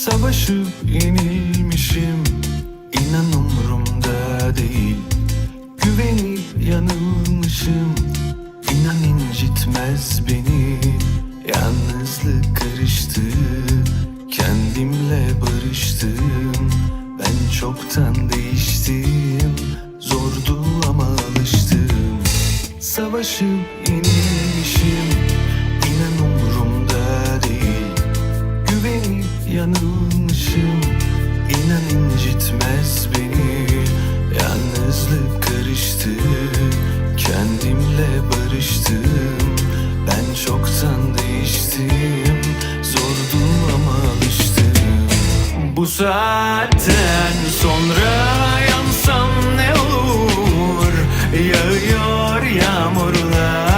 Savaşıp yenilmişim. İnan umurumda değil. Güvenip yanılmışım. İnan incitmez beni. Yalnızlık karıştı. Kendimle barıştım. Ben çoktan değiştim. Zordu ama alıştım. Savaşıp yenilmişim. yanılmışım. İnan incitmez beni. Yalnızlık karıştı. Kendimle barıştım. Ben çoktan değiştim. Zordu ama alıştım. Bu saatten sonra yansam ne olur? Yağıyor yağmurlar.